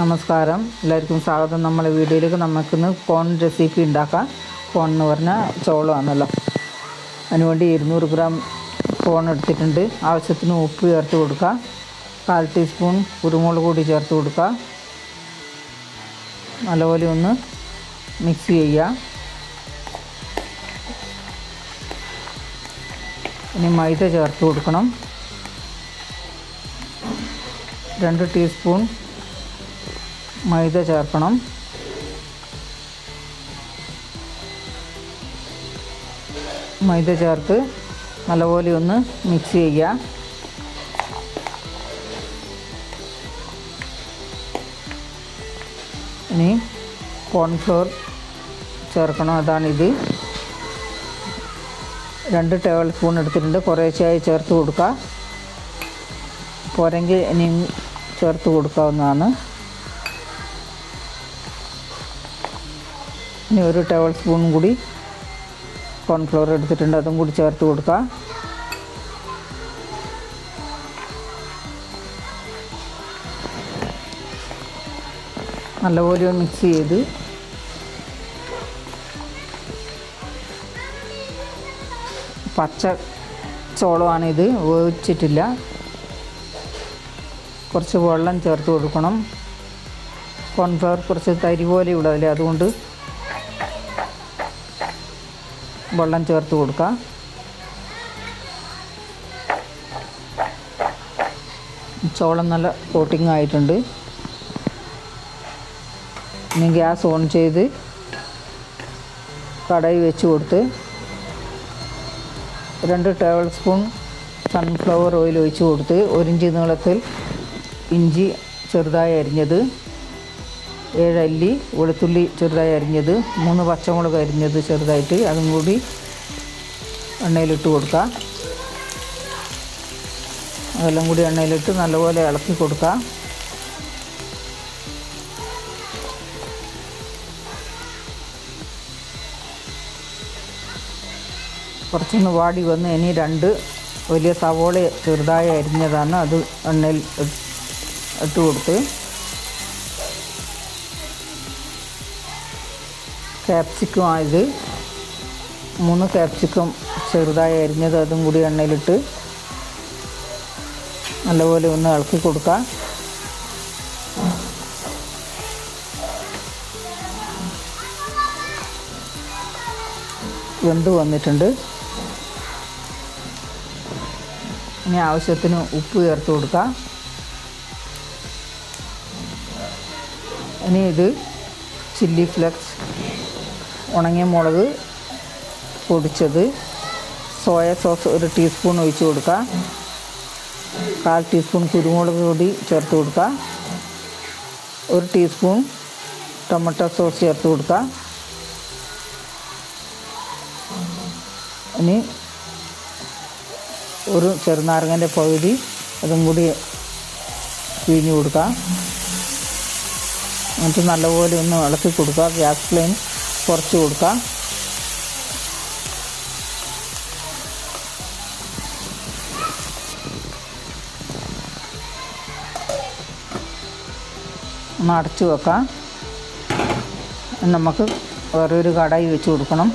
നമസ്കാരം. എല്ലാവർക്കും സ്വാഗതം. നമ്മളെ വീഡിയോയിലേക്ക് നമുക്കിന്ന് കോൺ റെസിപ്പി ഉണ്ടാക്കാം. കോൺ എന്ന് പറഞ്ഞാൽ ചോളമാണല്ലോ അതിനുവേണ്ടി ഇരുന്നൂറ് ഗ്രാം കോൺ എടുത്തിട്ടുണ്ട്. ആവശ്യത്തിന് ഉപ്പ് ചേർത്ത് കൊടുക്കുക. കാൽ ടീസ്പൂൺ കുരുമുളക് പൊടി ചേർത്ത് കൊടുക്കുക. നല്ലപോലെ ഒന്ന് മിക്സ് ചെയ്യുക. ഇനി മൈദ ചേർത്ത് കൊടുക്കണം. രണ്ട് ടീസ്പൂൺ മൈദ ചേർക്കണം. മൈദ ചേർത്ത് നല്ലപോലെ ഒന്ന് മിക്സ് ചെയ്യുക. ഇനി കോൺഫ്ലോർ ചേർക്കണം അതാണിത്. രണ്ട് ടേബിൾ സ്പൂൺ എടുത്തിട്ടുണ്ട് കുറേശ്ശെയായി ചേർത്ത് കൊടുക്കുക. പോരെങ്കിൽ ഇനിയും ചേർത്ത് കൊടുക്കാവുന്നതാണ്. ഇനി ഒരു ടേബിൾ സ്പൂൺ കൂടി കോൺഫ്ലവർ എടുത്തിട്ടുണ്ട്. അതും കൂടി ചേർത്ത് കൊടുക്കുക നല്ലപോലെ മിക്സ് ചെയ്ത് പച്ച ചോളമാണിത്. വേവിച്ചിട്ടില്ല. കുറച്ച് വെള്ളം ചേർത്ത് കൊടുക്കണം. കോൺഫ്ലവർ കുറച്ച് തരി പോലെ ഇവിടെ അതുകൊണ്ട് വെള്ളം ചേർത്ത് കൊടുക്കുക. ചോളം നല്ല കോട്ടിങ് ആയിട്ടുണ്ട്. ഇനി ഗ്യാസ് ഓൺ ചെയ്ത് കടായി വെച്ച് കൊടുത്ത് രണ്ട് ടേബിൾ സ്പൂൺ സൺഫ്ലവർ ഓയിൽ ഒഴിച്ച് കൊടുത്ത് ഒരിഞ്ച് നീളത്തിൽ ഇഞ്ചി ചെറുതായി അരിഞ്ഞത്. ഏഴല്ലി വെളുത്തുള്ളി ചെറുതായി അരിഞ്ഞത് മൂന്ന് പച്ചമുളക് അരിഞ്ഞത് ചെറുതായിട്ട് അതും കൂടി എണ്ണയിലിട്ട് കൊടുക്കുക. അതെല്ലാം കൂടി എണ്ണയിലിട്ട് നല്ലപോലെ ഇളക്കി കൊടുക്കുക. കുറച്ചൊന്ന് വാടി വന്ന് ഇനി രണ്ട് വലിയ സവോള ചെറുതായി അരിഞ്ഞതാണ് അത് എണ്ണയിൽ ഇട്ട് കൊടുത്ത് ക്യാപ്സിക്കം ആയത് മൂന്ന് ക്യാപ്സിക്കം ചെറുതായി അരിഞ്ഞത് അതും കൂടി എണ്ണയിലിട്ട് നല്ലപോലെ ഒന്ന് ഇളക്കി കൊടുക്കുക വെന്ത് വന്നിട്ടുണ്ട്. ഇനി ആവശ്യത്തിന് ഉപ്പ് ചേർത്ത് കൊടുക്കുക ഇനി ഇത് ചില്ലി ഫ്ലെക്സ് ഉണങ്ങിയ മുളക് പൊടിച്ചത് സോയ സോസ് ഒരു ടീസ്പൂൺ ഒഴിച്ച് കൊടുക്കുക. കാൽ ടീസ്പൂൺ കുരുമുളക് പൊടി ചേർത്ത് കൊടുക്കുക. ഒരു ടീസ്പൂൺ ടൊമാറ്റോ സോസ് ചേർത്ത് കൊടുക്കുക. ഇനി ഒരു ചെറുനാരങ്ങന്റെ പകുതി അതും കൂടി പിഴിഞ്ഞ് കൊടുക്കുക. എന്നിട്ട് നല്ലപോലെ ഒന്ന് ഇളക്കി കൊടുക്കുക. ഗ്യാസ് ഫ്ലെയിം കുറച്ച് കൊടുക്കുക ഒന്ന് അടച്ചു വെക്കാം. നമുക്ക് വേറൊരു കടായി വെച്ച് കൊടുക്കണം.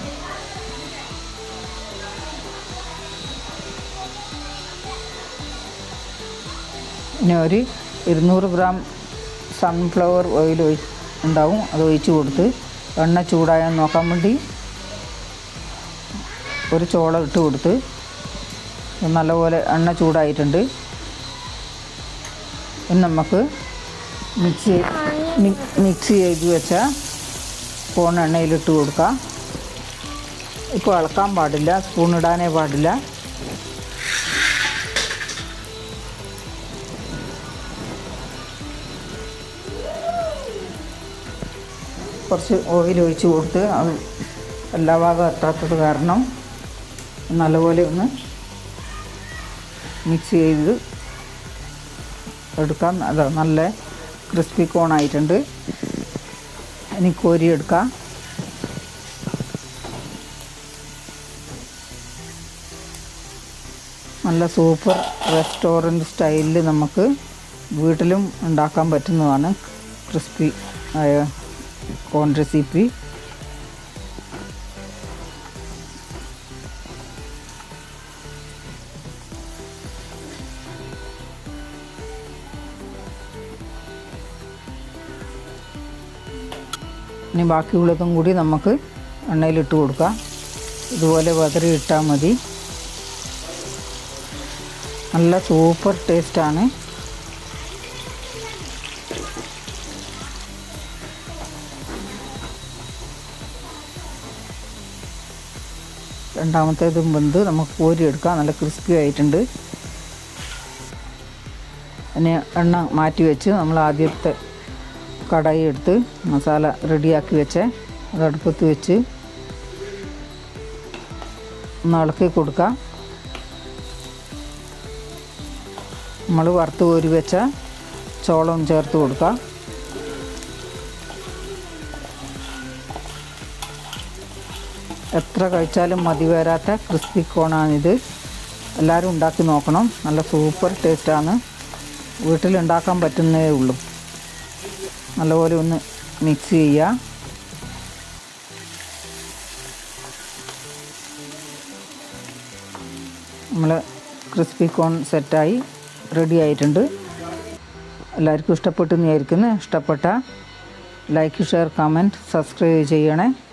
ഇനി ഒരു ഇരുന്നൂറ് ഗ്രാം സൺഫ്ലവർ ഓയിൽ ഉണ്ടാവും. അത് ഒഴിച്ച് കൊടുത്ത് എണ്ണ ചൂടായാൽ നോക്കാൻ വേണ്ടി ഒരു ചോള ഇട്ട് കൊടുത്ത് നല്ലപോലെ എണ്ണ ചൂടായിട്ടുണ്ട്. ഇനി നമുക്ക് മിക്സ് മിക്സ് ചെയ്ത് വെച്ച സ്പൂൺ എണ്ണയിലിട്ട് കൊടുക്കാം. ഇപ്പോൾ ഇളക്കാൻ പാടില്ല സ്പൂൺ ഇടാനേ പാടില്ല. കുറച്ച് ഓയിൽ ഒഴിച്ച് കൊടുത്ത് അത് എല്ലാ ഭാഗം എത്താത്തത് കാരണം നല്ലപോലെ ഒന്ന് മിക്സ് ചെയ്ത് എടുക്കാം. അത് നല്ല ക്രിസ്പി കോണായിട്ടുണ്ട്. ഇനി കോരി എടുക്കാം. നല്ല സൂപ്പർ റെസ്റ്റോറന്റ് സ്റ്റൈലിൽ നമുക്ക് വീട്ടിലും ഉണ്ടാക്കാൻ പറ്റുന്നതാണ് ക്രിസ്പി ആയ കോൺ റെസിപ്പി ഇനി ബാക്കിയുള്ളതും കൂടി നമുക്ക് എണ്ണയിലിട്ട് കൊടുക്കാം. ഇതുപോലെ വതറി ഇട്ടാൽ മതി. നല്ല സൂപ്പർ ടേസ്റ്റാണ് രണ്ടാമത്തേതും വെന്ത് നമുക്ക് കോരിയെടുക്കാം നല്ല ക്രിസ്പി ആയിട്ടുണ്ട്. ഇനി എണ്ണ മാറ്റി വെച്ച് നമ്മൾ ആദ്യത്തെ കടായി എടുത്ത് മസാല റെഡിയാക്കി വെച്ച്. അത് അടുപ്പത്ത് വെച്ച് ഒന്ന് ഇളക്കി കൊടുക്കാം. നമ്മൾ വറുത്ത് കോരി വെച്ച ചോളം ചേർത്ത് കൊടുക്കാം. എത്ര കഴിച്ചാലും മതി വരാത്ത ക്രിസ്പി കോണാണിത്. എല്ലാവരും ഉണ്ടാക്കി നോക്കണം. നല്ല സൂപ്പർ ടേസ്റ്റാണ്. വീട്ടിലുണ്ടാക്കാൻ പറ്റുന്നേ ഉള്ളൂ. നല്ലപോലെ ഒന്ന് മിക്സ് ചെയ്യുക നമ്മൾ ക്രിസ്പി കോൺ സെറ്റായി റെഡി ആയിട്ടുണ്ട്. എല്ലാവർക്കും ഇഷ്ടപ്പെട്ടു എന്ന് വിചാരിക്കുന്നു. ഇഷ്ടപ്പെട്ട ലൈക്ക് ഷെയർ കമന്റ് സബ്സ്ക്രൈബ് ചെയ്യണേ.